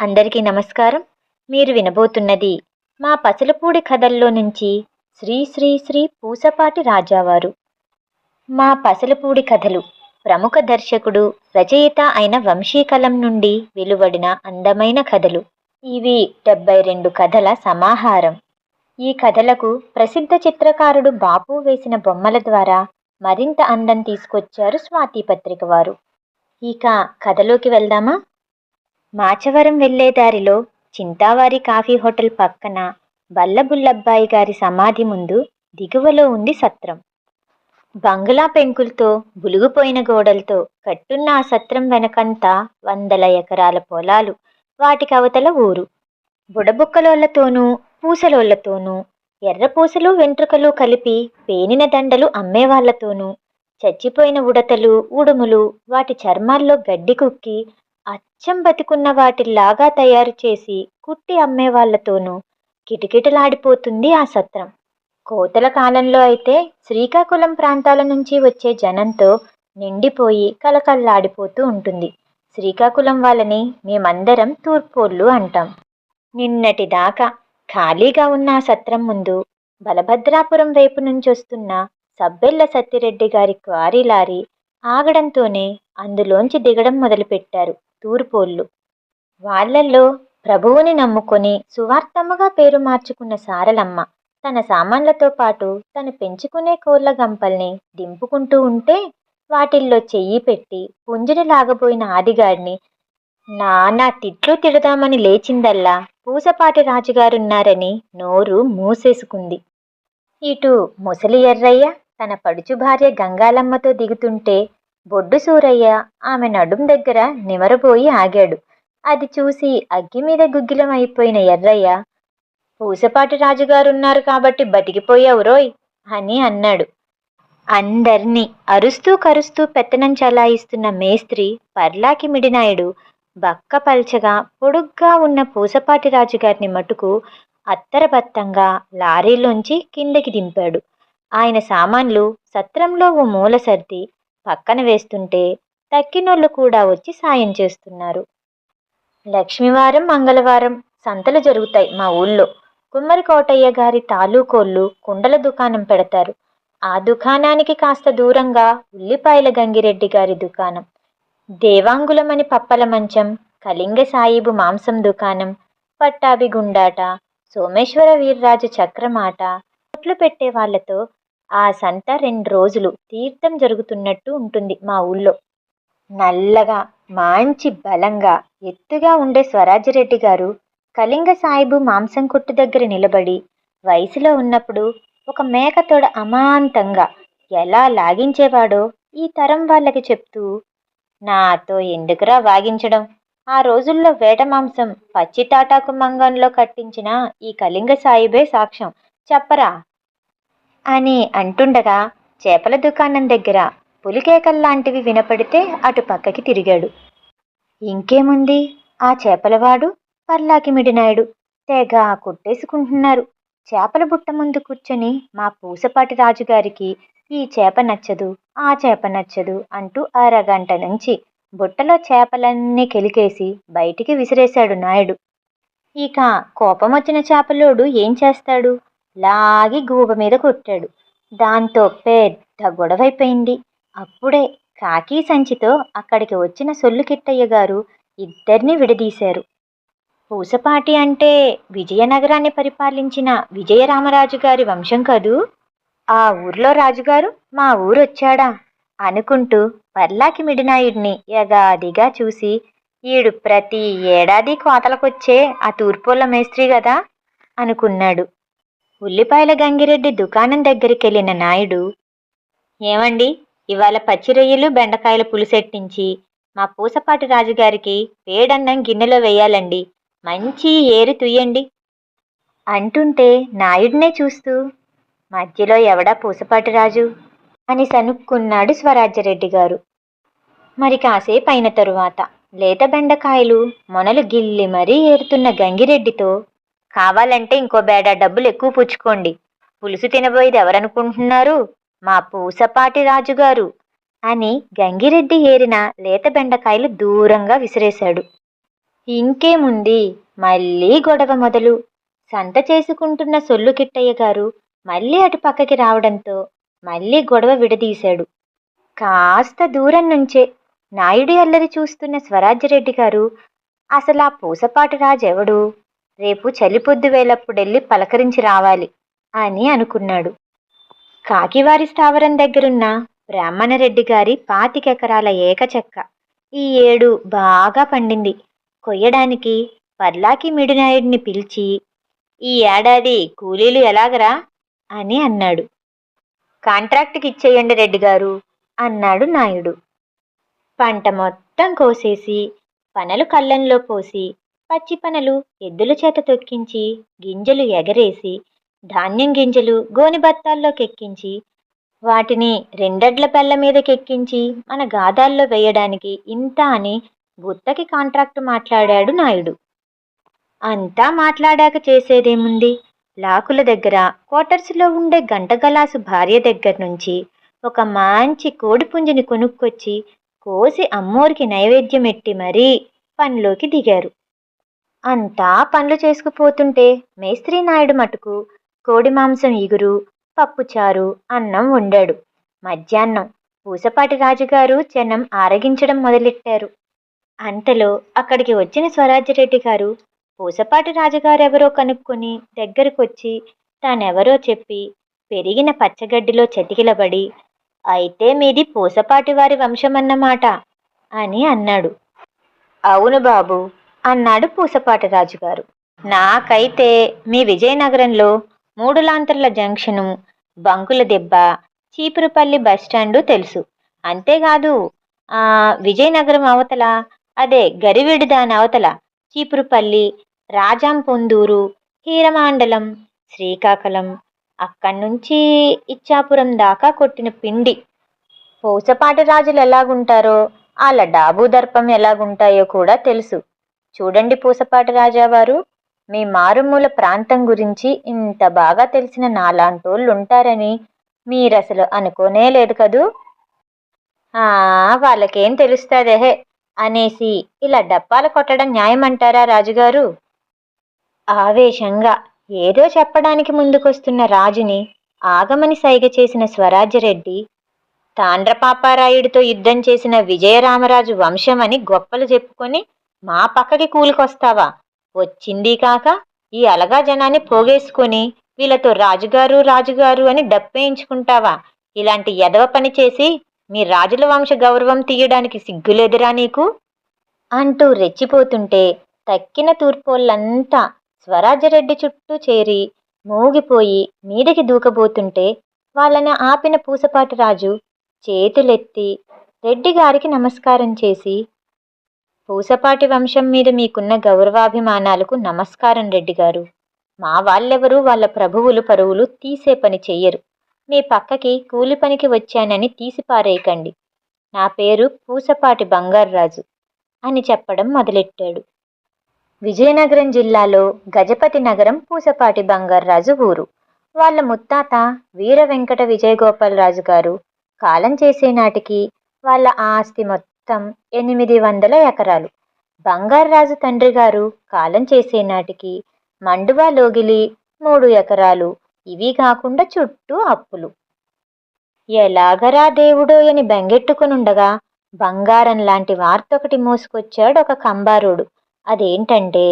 అందరికీ నమస్కారం. మీరు వినబోతున్నది మా పసలపూడి కథల్లో నుంచి శ్రీ శ్రీ శ్రీ పూసపాటి రాజావారు. మా పసలపూడి కథలు ప్రముఖ దర్శకుడు రచయిత అయిన వంశీకలం నుండి వెలువడిన అందమైన కథలు. ఇవి డెబ్బై రెండు కథల సమాహారం. ఈ కథలకు ప్రసిద్ధ చిత్రకారుడు బాపు వేసిన బొమ్మల ద్వారా మరింత అందం తీసుకొచ్చారు స్వాతి పత్రిక వారు ఇక కథలోకి వెళ్దామా? మాచవరం వెళ్ళే దారిలో చింతావారి కాఫీ హోటల్ పక్కన బల్లబుల్లబ్బాయి గారి సమాధి ముందు దిగువలో ఉంది సత్రం. బంగ్లా పెంకులతో బులుగుపోయిన గోడలతో కట్టున్న ఆ సత్రం వెనకంతా వందల ఎకరాల పొలాలు వాటికి అవతల ఊరు. బుడబుక్కలోళ్ళతోనూ పూసలోళ్ళతోనూ ఎర్రపూసలు వెంట్రుకలు కలిపి పేనిన దండలు అమ్మేవాళ్ళతోనూ చచ్చిపోయిన ఉడతలు ఉడుములు వాటి చర్మాల్లో గడ్డి కుక్కి అచ్చం బతికున్న వాటిలాగా తయారు చేసి కుట్టి అమ్మేవాళ్ళతోనూ కిటకిటలాడిపోతుంది ఆ సత్రం. కోతల కాలంలో అయితే శ్రీకాకుళం ప్రాంతాల నుంచి వచ్చే జనంతో నిండిపోయి కలకల్లాడిపోతూ ఉంటుంది. శ్రీకాకుళం వాళ్ళని మేమందరం తూర్పోళ్ళు అంటాం. నిన్నటి దాకా ఖాళీగా ఉన్న ఆ సత్రం ముందు బలభద్రాపురం వైపు నుంచి వస్తున్న సబ్బెల్ల సత్తిరెడ్డి గారి క్వారీ లారీ ఆగడంతోనే అందులోంచి దిగడం మొదలుపెట్టారు. తూర్పోళ్ళు. వాళ్ళల్లో ప్రభువుని నమ్ముకొని సువార్తమ్మగా పేరు మార్చుకున్న సారలమ్మ తన సామాన్లతో పాటు తను పెంచుకునే కోళ్ళ గంపల్ని దింపుకుంటూ ఉంటే వాటిల్లో చెయ్యి పెట్టి పుంజుని లాగబోయిన ఆదిగాడిని నానా తిట్లు తిడదామని లేచిందల్లా పూసపాటి రాజుగారున్నారని నోరు మూసేసుకుంది. ఇటు ముసలి ఎర్రయ్య తన పడుచు భార్య గంగాలమ్మతో దిగుతుంటే బొడ్డు సూరయ్య ఆమె నడుం దగ్గర నిమరబోయి ఆగాడు. అది చూసి అగ్గి మీద గుగ్గిలం అయిపోయిన ఎర్రయ్య పూసపాటి రాజుగారున్నారు కాబట్టి బతికిపోయావు రోయ్ అని అన్నాడు. అందర్నీ అరుస్తూ కరుస్తూ పెత్తనం చలాయిస్తున్న మేస్త్రి పర్లాకి మిడినాయుడు బక్క పల్చగా పొడుగ్గా ఉన్న పూసపాటి రాజుగారిని మటుకు అత్తరబత్తంగా లారీలోంచి కిందకి దింపాడు. ఆయన సామాన్లు సత్రంలో ఓ మూల సర్ది పక్కన వేస్తుంటే తక్కినోళ్ళు కూడా వచ్చి సాయం చేస్తున్నారు. లక్ష్మీవారం మంగళవారం సంతలు జరుగుతాయి మా ఊళ్ళో. కుమ్మరి కోటయ్య గారి తాలూకోళ్ళు కుండల దుకాణం పెడతారు. ఆ దుకాణానికి కాస్త దూరంగా ఉల్లిపాయల గంగిరెడ్డి గారి దుకాణం. దేవాంగులమని పప్పల మంచం కళింగ సాయిబు మాంసం దుకాణం పట్టాభి గుండాట సోమేశ్వర వీర్రాజు చక్రమాట కొట్లు పెట్టే వాళ్ళతో ఆ సంత రెండు రోజులు తీర్థం జరుగుతున్నట్టు ఉంటుంది మా ఊళ్ళో. నల్లగా మంచి బలంగా ఎత్తుగా ఉండే స్వరాజ్యరెడ్డి గారు కళింగ సాయిబు మాంసం కొట్టు దగ్గర నిలబడి వయసులో ఉన్నప్పుడు ఒక మేకతోడ అమాంతంగా ఎలా లాగించేవాడో ఈ తరం వాళ్ళకి చెప్తూ నాతో ఎందుకురా వాగించడం? ఆ రోజుల్లో వేట మాంసం పచ్చి తాటాకు మంగంలో కట్టించిన ఈ కళింగ సాయిబే సాక్ష్యం. చెప్పరా? అని అంటుండగా చేపల దుకాణం దగ్గర పులికేకల్లాంటివి వినపడితే అటు పక్కకి తిరిగాడు. ఇంకేముంది? ఆ చేపలవాడు పర్లాకి మిడినాయుడు. తెగ కొట్టేసుకుంటున్నారు. చేపల బుట్ట ముందు కూర్చొని మా పూసపాటి రాజుగారికి ఈ చేప నచ్చదు ఆ చేప నచ్చదు అంటూ అరగంట నుంచి బుట్టలో చేపలన్నీ కెలికేసి బయటికి విసిరేశాడు నాయుడు. ఇక కోపం వచ్చిన చేపలోడు ఏం చేస్తాడు? లాగి గూబ మీద కొట్టాడు. దాంతో పెద్ద గొడవైపోయింది. అప్పుడే కాకి సంచితో అక్కడికి వచ్చిన సొల్లు కిట్టయ్య గారు ఇద్దరిని విడదీశారు. పూసపాటి అంటే విజయనగరాన్ని పరిపాలించిన విజయరామరాజు గారి వంశం కదూ? ఆ ఊర్లో రాజుగారు మా ఊరొచ్చాడా? అనుకుంటూ పర్లాకి మిడినాయుడిని యగాదిగా చూసి ఈడు ప్రతి ఏడాది కోతలకొచ్చే ఆ తూర్పుల మేస్త్రి కదా అనుకున్నాడు. ఉల్లిపాయల గంగిరెడ్డి దుకాణం దగ్గరికెళ్ళిన నాయుడు ఏమండి ఇవాళ పచ్చిరొయ్యలు బెండకాయల పులుసెట్టించి మా పూసపాటి రాజుగారికి వేడన్నం గిన్నెలో వేయాలండి. మంచి ఏరు తుయ్యండి. అంటుంటే నాయుడినే చూస్తూ మధ్యలో ఎవడా పూసపాటి రాజు? అని సనుక్కున్నాడు స్వరాజ్యరెడ్డి గారు మరి కాసేపు అయిన తరువాత లేత బెండకాయలు మొనలు గిల్లి మరీ ఏరుతున్న గంగిరెడ్డితో కావాలంటే ఇంకో బేడ డబ్బులు ఎక్కువ పుచ్చుకోండి. పులుసు తినబోయేది ఎవరనుకుంటున్నారు? మా పూసపాటి రాజుగారు. అని గంగిరెడ్డి ఏరిన లేత బెండకాయలు దూరంగా విసిరేశాడు. ఇంకేముంది? మళ్ళీ గొడవ మొదలు. సంత చేసుకుంటున్న సొల్లు కిట్టయ్య గారు మళ్ళీ అటు పక్కకి రావడంతో మళ్ళీ గొడవ విడదీశాడు. కాస్త దూరం నుంచే నాయుడి అల్లరి చూస్తున్న స్వరాజ్యరెడ్డి గారు అసలు ఆ పూసపాటి రాజెవడు? రేపు చలిపొద్దు వేలప్పుడెళ్ళి పలకరించి రావాలి అని అనుకున్నాడు. కాకివారి స్థావరం దగ్గరున్న బ్రాహ్మణరెడ్డి గారి పాతికెకరాల ఏకచెక్క ఈ ఏడు బాగా పండింది. కొయ్యడానికి పర్లాకి మిడినాయుడిని పిలిచి ఈ ఏడాది కూలీలు ఎలాగరా? అని అన్నాడు. కాంట్రాక్ట్కి ఇచ్చేయండి రెడ్డి గారు అన్నాడు నాయుడు. పంట మొత్తం కోసేసి పనలు కళ్ళంలో పోసి పచ్చి పనులు ఎద్దుల చేత తొక్కించి గింజలు ఎగరేసి ధాన్యం గింజలు గోని బత్తాల్లోకి వాటిని రెండడ్ల పెళ్ళ మీదకెక్కించి మన గాదాల్లో వేయడానికి ఇంత అని గుత్తకి కాంట్రాక్ట్ మాట్లాడాడు నాయుడు. అంతా మాట్లాడాక చేసేదేముంది? లాకుల దగ్గర క్వార్టర్స్లో ఉండే గంటగలాసు భార్య దగ్గర నుంచి ఒక మంచి కోడిపుంజిని కొనుక్కొచ్చి కోసి అమ్మోరికి నైవేద్యం ఎట్టి మరీ పనిలోకి దిగారు. అంతా పనులు చేసుకుపోతుంటే మేస్త్రీ నాయుడు మటుకు కోడి మాంసం ఇగురు పప్పుచారు అన్నం వండాడు. మధ్యాహ్నం పూసపాటి రాజుగారు జనం ఆరగించడం మొదలెట్టారు. అంతలో అక్కడికి వచ్చిన స్వరాజ్యరెడ్డి గారు పూసపాటి రాజుగారెవరో కనుక్కొని దగ్గరకొచ్చి తానెవరో చెప్పి పెరిగిన పచ్చగడ్డిలో చతికిలబడి అయితే మీది పూసపాటి వారి వంశమన్నమాట అని అన్నాడు. అవును బాబు అన్నాడు పూసపాటి రాజుగారు. నాకైతే మీ విజయనగరంలో మూడు లాంతర్ల జంక్షను బంకుల దెబ్బ చీపురుపల్లి బస్టాండు తెలుసు. అంతేకాదు ఆ విజయనగరం అవతల అదే గరివిడి దాని అవతల చీపురుపల్లి రాజాం పొందూరు హీరమాండలం శ్రీకాకుళం అక్కడి నుంచి ఇచ్చాపురం దాకా కొట్టిన పిండి. పూసపాటి రాజులు ఎలాగుంటారో వాళ్ళ డాబు దర్పం ఎలాగుంటాయో కూడా తెలుసు. చూడండి పూసపాటి రాజావారు మీ మారుమూల ప్రాంతం గురించి ఇంత బాగా తెలిసిన నాలాంటోళ్ళు ఉంటారని మీరసలు అనుకోనే లేదు కదూ? ఆ వాళ్ళకేం తెలుస్తుందేహే? అనేసి ఇలా డప్పాలు కొట్టడం న్యాయమంటారా రాజుగారు? ఆవేశంగా ఏదో చెప్పడానికి ముందుకొస్తున్న రాజుని ఆగమని సైగ చేసిన స్వరాజ్యరెడ్డి తాండ్రపాపారాయుడితో యుద్ధం చేసిన విజయరామరాజు వంశమని గొప్పలు చెప్పుకొని మా పక్కకి కూలికొస్తావా? వచ్చింది కాక ఈ అలగా జనాన్ని పోగేసుకొని వీళ్ళతో రాజుగారు రాజుగారు అని డప్పేయించుకుంటావా ఇలాంటి ఎదవ పని చేసి మీ రాజుల వంశ గౌరవం తీయడానికి సిగ్గులేదురా నీకు? అంటూ రెచ్చిపోతుంటే తక్కిన తూర్పోళ్ళంతా స్వరాజరెడ్డి చుట్టూ చేరి మూగిపోయి మీదకి దూకబోతుంటే వాళ్ళని ఆపిన పూసపాటి రాజు చేతులెత్తి రెడ్డి గారికి నమస్కారం చేసి పూసపాటి వంశం మీద మీకున్న గౌరవాభిమానాలకు నమస్కారం రెడ్డి గారు. మా వాళ్ళెవరూ వాళ్ళ ప్రభువులు పరువులు తీసే పని చెయ్యరు. మీ పక్కకి కూలి పనికి వచ్చానని తీసిపారేయకండి నా పేరు పూసపాటి బంగారరాజు అని చెప్పడం మొదలెట్టాడు. విజయనగరం జిల్లాలో గజపతి నగరం పూసపాటి బంగారరాజు ఊరు. వాళ్ళ ముత్తాత వీర వెంకట విజయగోపాలరాజు గారు కాలం చేసే నాటికి వాళ్ళ ఆస్తి మొత్తం మొత్తం ఎనిమిది వందల ఎకరాలు. బంగారరాజు తండ్రి గారు కాలం చేసే నాటికి మండువా లోగిలి మూడు ఎకరాలు. ఇవి కాకుండా చుట్టూ అప్పులు. ఎలాగరా దేవుడో అని బెంగెట్టుకునుండగా బంగారం లాంటి వార్త ఒకటి మోసుకొచ్చాడు ఒక కంబారుడు. అదేంటంటే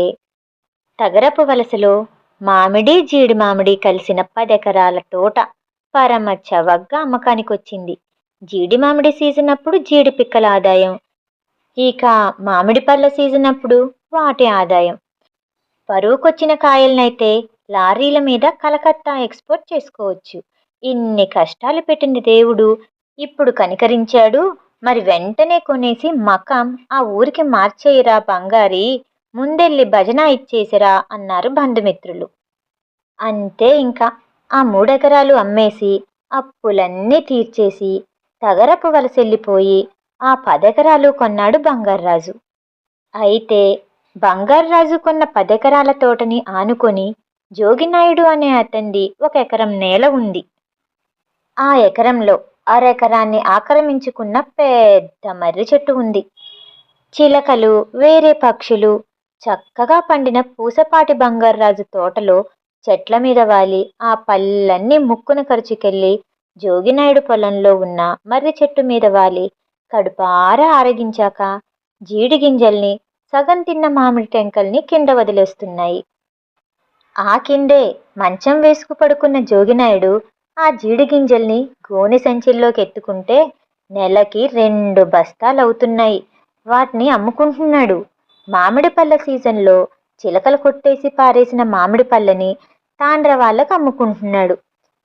తగరపు వలసలో మామిడి జీడి మామిడి కలిసిన పదెకరాల తోట పరమ చవగ్గా అమ్మకానికి వచ్చింది జీడి మామిడి సీజన్ అప్పుడు జీడి పిక్కల ఆదాయం. ఇక మామిడి పళ్ళ సీజన్ అప్పుడు వాటి ఆదాయం. పరువుకొచ్చిన కాయలనైతే లారీల మీద కలకత్తా ఎక్స్పోర్ట్ చేసుకోవచ్చు. ఇన్ని కష్టాలు పెట్టిన దేవుడు. ఇప్పుడు కనికరించాడు. మరి వెంటనే కొనేసి మకాం ఆ ఊరికి మార్చేయరా బంగారి? ముందెళ్ళి భజన ఇచ్చేసిరా అన్నారు బంధుమిత్రులు. అంతే ఇంకా ఆ మూడెకరాలు అమ్మేసి అప్పులన్నీ తీర్చేసి తగరపు వలసెళ్ళిపోయి ఆ పదెకరాలు కొన్నాడు బంగార్రాజు. అయితే బంగార్రాజు కొన్న పదెకరాల తోటని ఆనుకొని జోగినాయుడు అనే అతనిది ఒక ఎకరం నేల ఉంది. ఆ ఎకరంలో అరెకరాన్ని ఆక్రమించుకున్న పెద్ద మర్రి చెట్టు ఉంది. చిలకలు వేరే పక్షులు చక్కగా పండిన పూసపాటి బంగారాజు తోటలో చెట్ల మీద వాలి ఆ పళ్ళన్నీ ముక్కున ఖర్చుకెళ్ళి జోగినాయుడు పొలంలో ఉన్న మర్రి చెట్టు మీద వాలి. కడుపార ఆరగించాక జీడి గింజల్ని సగం తిన్న మామిడి టెంకల్ని కింద వదిలేస్తున్నాయి. ఆ కిందే మంచం వేసుకు పడుకున్న జోగినాయుడు ఆ జీడి గింజల్ని గోనె సంచిల్లోకి ఎత్తుకుంటే నెలకి రెండు బస్తాలు అవుతున్నాయి వాటిని అమ్ముకుంటున్నాడు. మామిడి పళ్ళ సీజన్లో చిలకలు కొట్టేసి పారేసిన మామిడి పళ్ళని తాండ్ర వాళ్ళకు అమ్ముకుంటున్నాడు.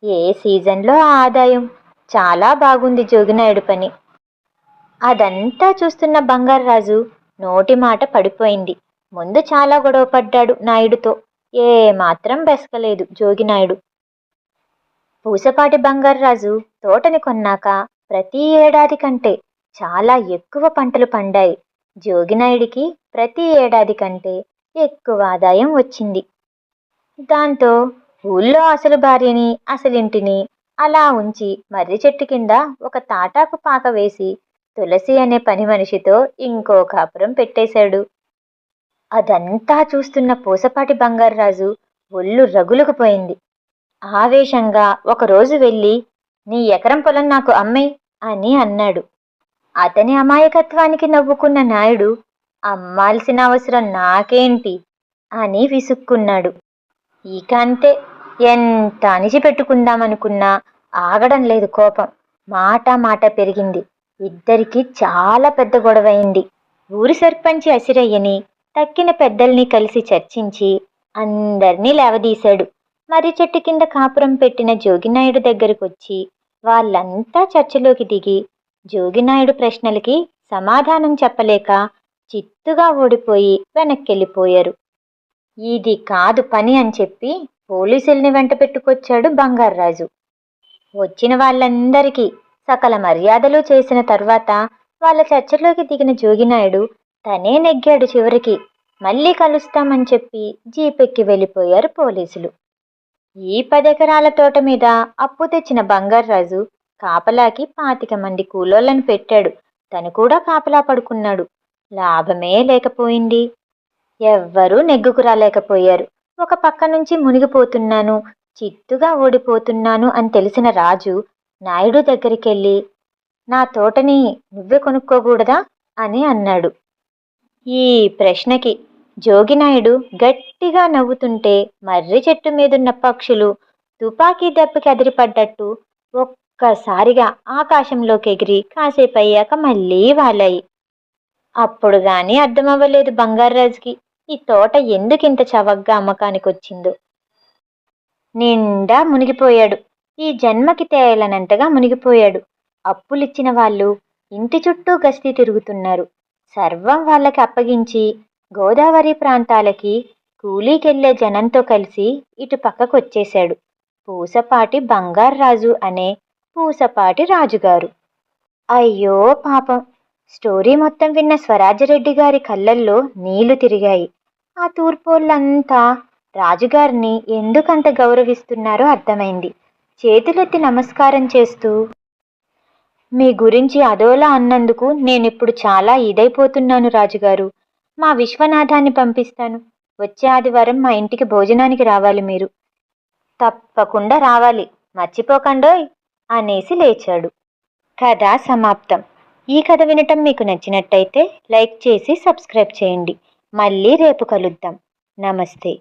ఏ సీజన్లో ఆదాయం? చాలా బాగుంది జోగినాయుడు పని. అదంతా చూస్తున్న బంగారరాజు నోటి మాట పడిపోయింది. ముందు చాలా గొడవ పడ్డాడు నాయుడుతో. ఏ మాత్రం బెసకలేదు జోగినాయుడు. పూసపాటి బంగారరాజు తోటని కొన్నాక ప్రతి ఏడాది కంటే చాలా ఎక్కువ పంటలు పండాయి. జోగినాయుడికి ప్రతి ఏడాది కంటే ఎక్కువ ఆదాయం వచ్చింది. దాంతో ఊళ్ళో అసలు భార్యని అసలింటిని అలా ఉంచి మర్రి చెట్టు కింద ఒక తాటాకు పాక వేసి తులసి అనే పని మనిషితో ఇంకో కాపురం పెట్టేశాడు. అదంతా చూస్తున్న పూసపాటి బంగారరాజు ఒళ్ళు రగులుకుపోయింది ఆవేశంగా ఒకరోజు వెళ్ళి నీ ఎకరం పొలం నాకు అమ్మే అని అన్నాడు. అతని అమాయకత్వానికి నవ్వుకున్న నాయుడు అమ్మాల్సిన అవసరం నాకేంటి అని విసుక్కున్నాడు. ఇక అంతే ఎంత అణిచిపెట్టుకుందామనుకున్నా ఆగడం లేదు కోపం. మాట మాట పెరిగింది. ఇద్దరికి చాలా పెద్ద గొడవైంది. ఊరి సర్పంచి అసిరయ్యని తక్కిన పెద్దల్ని కలిసి చర్చించి అందర్నీ లేవదీశాడు. మర్రి చెట్టు కింద కాపురం పెట్టిన జోగినాయుడు దగ్గరకొచ్చి వాళ్ళంతా చర్చలోకి దిగి జోగినాయుడు ప్రశ్నలకి సమాధానం చెప్పలేక చిత్తుగా ఓడిపోయి వెనక్కెళ్ళిపోయారు. ఇది కాదు పని అని చెప్పి పోలీసుల్ని వెంట పెట్టుకొచ్చాడు బంగారాజు వచ్చిన వాళ్ళందరికీ సకల మర్యాదలు చేసిన తర్వాత వాళ్ళ చర్చలోకి దిగిన జోగినాయుడు తనే నెగ్గాడు చివరికి. మళ్ళీ కలుస్తామని చెప్పి జీపెక్కి వెళ్ళిపోయారు పోలీసులు. ఈ పదెకరాల తోట మీద అప్పు తెచ్చిన బంగారాజు కాపలాకి పాతిక మంది కూలోళ్ళని పెట్టాడు. తను కూడా కాపలా పడుకున్నాడు. లాభమే లేకపోయింది. ఎవ్వరూ నెగ్గుకు రాలేకపోయారు. ఒక పక్క నుంచి మునిగిపోతున్నాను చిత్తుగా ఓడిపోతున్నాను అని తెలిసిన రాజు నాయుడు దగ్గరికెళ్ళి నా తోటని నువ్వే కొనుక్కోకూడదా? అని అన్నాడు. ఈ ప్రశ్నకి జోగినాయుడు గట్టిగా నవ్వుతుంటే మర్రి చెట్టు మీదున్న పక్షులు తుపాకీ దెబ్బకి అదిరిపడ్డట్టు ఒక్కసారిగా ఆకాశంలోకి ఎగిరి కాసేపు అయ్యాక మళ్ళీ వాలాయి. అప్పుడు గాని అర్థమవ్వలేదు బంగారాజుకి ఈ తోట ఎందుకింత చవగ్గా అమ్మకానికి వచ్చిందో నిండా మునిగిపోయాడు. ఈ జన్మకి తేలనంతగా మునిగిపోయాడు. అప్పులిచ్చిన వాళ్ళు ఇంటి చుట్టూ గస్తీ తిరుగుతున్నారు. సర్వం వాళ్ళకి అప్పగించి గోదావరి ప్రాంతాలకి కూలీకెళ్ళే జనంతో కలిసి ఇటు పక్కకొచ్చేశాడు. పూసపాటి బంగారరాజు అనే పూసపాటి రాజుగారు. అయ్యో పాపం. స్టోరీ మొత్తం విన్న స్వరాజరెడ్డి గారి కళ్ళల్లో నీళ్ళు తిరిగాయి. ఆ తూర్పోళ్ళంతా రాజుగారిని ఎందుకంత గౌరవిస్తున్నారో అర్థమైంది. చేతులెత్తి నమస్కారం చేస్తూ మీ గురించి అదోలా అన్నందుకు నేనిప్పుడు చాలా ఇదైపోతున్నాను రాజుగారు. మా విశ్వనాథాన్ని పంపిస్తాను. వచ్చే ఆదివారం మా ఇంటికి భోజనానికి రావాలి మీరు. తప్పకుండా రావాలి. మర్చిపోకండోయ్! అనేసి లేచాడు. కథ సమాప్తం. ఈ కథ వినటం మీకు నచ్చినట్టయితే లైక్ చేసి సబ్స్క్రైబ్ చేయండి. మళ్ళీ రేపు కలుద్దాం. నమస్తే.